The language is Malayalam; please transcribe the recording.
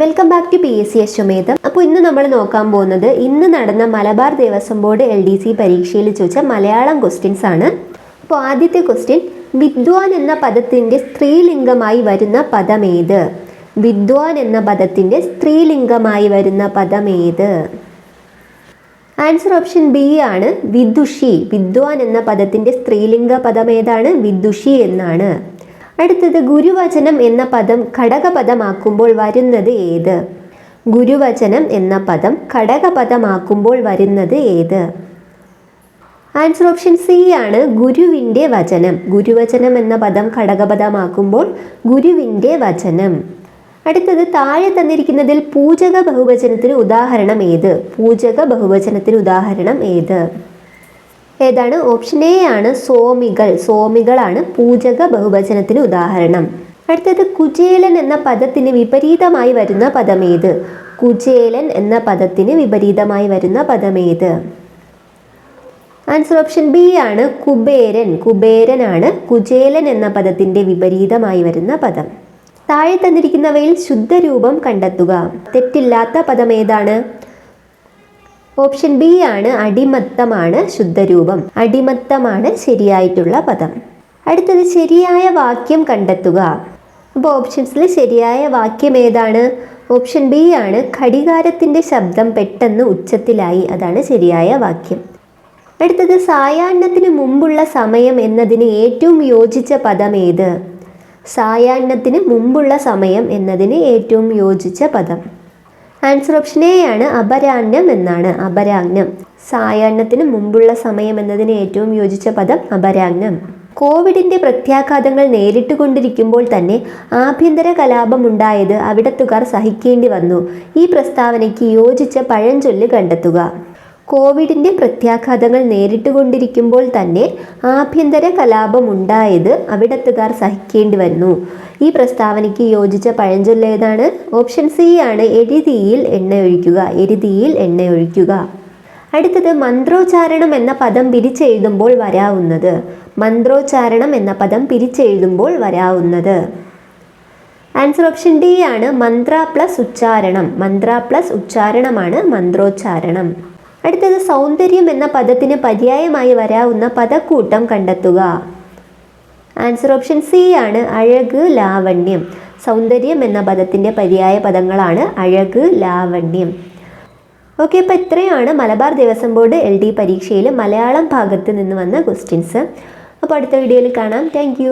Welcome back to P S C Ashwamedham അപ്പോൾ ഇന്ന് നമ്മൾ നോക്കാൻ പോകുന്നത് ഇന്ന് നടന്ന Malabar Devaswom board L D C പരീക്ഷയിൽ ചോദിച്ച മലയാളം ക്വസ്റ്റ്യൻസ് ആണ്. അപ്പോൾ ആദ്യത്തെ ക്വസ്റ്റ്യൻ വിദ്വാൻ എന്ന പദത്തിന്റെ സ്ത്രീലിംഗമായി വരുന്ന പദമേത് വിദ്വാൻ എന്ന പദത്തിന്റെ സ്ത്രീലിംഗമായി വരുന്ന പദമേത് ആൻസർ ഓപ്ഷൻ ബി ആണ് വിദുഷി. വിദ്വാൻ എന്ന പദത്തിന്റെ സ്ത്രീലിംഗ പദം ഏതാണ്? വിദുഷി എന്നാണ്. അടുത്തത് ഗുരുവചനം എന്ന പദം ഘടകപദമാക്കുമ്പോൾ വരുന്നത് ഏത്? ഗുരുവചനം എന്ന പദം ഘടകപദമാക്കുമ്പോൾ വരുന്നത് ഏത്? ആൻസർ ഓപ്ഷൻ സി ആണ് ഗുരുവിന്റെ വചനം. ഗുരുവചനം എന്ന പദം ഘടകപദമാക്കുമ്പോൾ ഗുരുവിന്റെ വചനം. അടുത്തത് താഴെ തന്നിരിക്കുന്നതിൽ പൂജക ബഹുവചനത്തിന് ഉദാഹരണം ഏത്? പൂജക ബഹുവചനത്തിന് ഉദാഹരണം ഏത്? ഏതാണ്? ഓപ്ഷൻ എ ആണ് സോമികൾ സോമികളാണ് പൂജക ബഹുവചനത്തിന് ഉദാഹരണം. അടുത്തത് കുചേലൻ എന്ന പദത്തിന് വിപരീതമായി വരുന്ന പദമേത്? കുചേലൻ എന്ന പദത്തിന് വിപരീതമായി വരുന്ന പദമേത്? ആൻസർ ഓപ്ഷൻ ബി ആണ് കുബേരൻ. കുബേരനാണ് കുചേലൻ എന്ന പദത്തിന്റെ വിപരീതമായി വരുന്ന പദം. താഴെ തന്നിരിക്കുന്നവയിൽ ശുദ്ധരൂപം കണ്ടെത്തുക. തെറ്റില്ലാത്ത പദം ഏതാണ് ഓപ്ഷൻ ബി ആണ് അടിമത്തമാണ് ശുദ്ധരൂപം. അടിമത്തമാണ് ശരിയായിട്ടുള്ള പദം. അടുത്തത് ശരിയായ വാക്യം കണ്ടെത്തുക. അപ്പോൾ ഓപ്ഷൻസിൽ ശരിയായ വാക്യം ഏതാണ്? ഓപ്ഷൻ ബി ആണ് ഘടികാരത്തിന്റെ ശബ്ദം പെട്ടെന്ന് ഉച്ചത്തിലായി. അതാണ് ശരിയായ വാക്യം. അടുത്തത് സായാഹ്നത്തിന് മുമ്പുള്ള സമയം എന്നതിന് ഏറ്റവും യോജിച്ച പദം ഏത്? സായാഹ്നത്തിന് മുമ്പുള്ള സമയം എന്നതിന് ഏറ്റവും യോജിച്ച പദം. ആൻസർ ഓപ്ഷൻ എ ആണ് അപരാഹ്നം എന്നാണ് അപരാഹ്നം. സായാഹ്നത്തിന് മുമ്പുള്ള സമയം എന്നതിന് ഏറ്റവും യോജിച്ച പദം അപരാഹ്നം. കോവിഡിന്റെ പ്രത്യാഘാതങ്ങൾ നേരിട്ടുകൊണ്ടിരിക്കുമ്പോൾ തന്നെ ആഭ്യന്തര കലാപം ഉണ്ടായത് അവിടത്തുകാർ സഹിക്കേണ്ടി വന്നു. ഈ പ്രസ്താവനയ്ക്ക് യോജിച്ച പഴഞ്ചൊല്ല് കണ്ടെത്തുക. കോവിഡിന്റെ പ്രത്യാഘാതങ്ങൾ നേരിട്ടുകൊണ്ടിരിക്കുമ്പോൾ തന്നെ ആഭ്യന്തര കലാപം ഉണ്ടായത് അവിടത്തുകാർ സഹിക്കേണ്ടി വന്നു. ഈ പ്രസ്താവനയ്ക്ക് യോജിച്ച പഴഞ്ചൊല്ല് ഏതാണ് ഓപ്ഷൻ സി ആണ് എഴുതിയിൽ എണ്ണ ഒഴിക്കുക എണ്ണയൊഴിക്കുക. എണ്ണ ഒഴിക്കുക അടുത്തത് മന്ത്രോച്ചാരണം എന്ന പദം പിരിച്ചെഴുതുമ്പോൾ വരാവുന്നത്. മന്ത്രോച്ചാരണം എന്ന പദം പിരിച്ചെഴുതുമ്പോൾ വരാവുന്നത്. ആൻസർ ഓപ്ഷൻ ഡി ആണ് മന്ത്ര പ്ലസ് ഉച്ചാരണം. മന്ത്ര പ്ലസ് ഉച്ചാരണമാണ് മന്ത്രോച്ചാരണം. അടുത്തത് സൗന്ദര്യം എന്ന പദത്തിന് പര്യായമായി വരാവുന്ന പദക്കൂട്ടം കണ്ടെത്തുക. ആൻസർ ഓപ്ഷൻ സി ആണ് അഴക് ലാവണ്യം. സൗന്ദര്യം എന്ന പദത്തിന്റെ പര്യായ പദങ്ങളാണ് അഴക് ലാവണ്യം. ഓക്കെ അപ്പോൾ ഇത്രയാണ് Malabar Devaswom board L D പരീക്ഷയിൽ മലയാളം ഭാഗത്ത് നിന്ന് വന്ന ക്വസ്റ്റ്യൻസ് അപ്പോൾ അടുത്ത വീഡിയോയിൽ കാണാം. താങ്ക്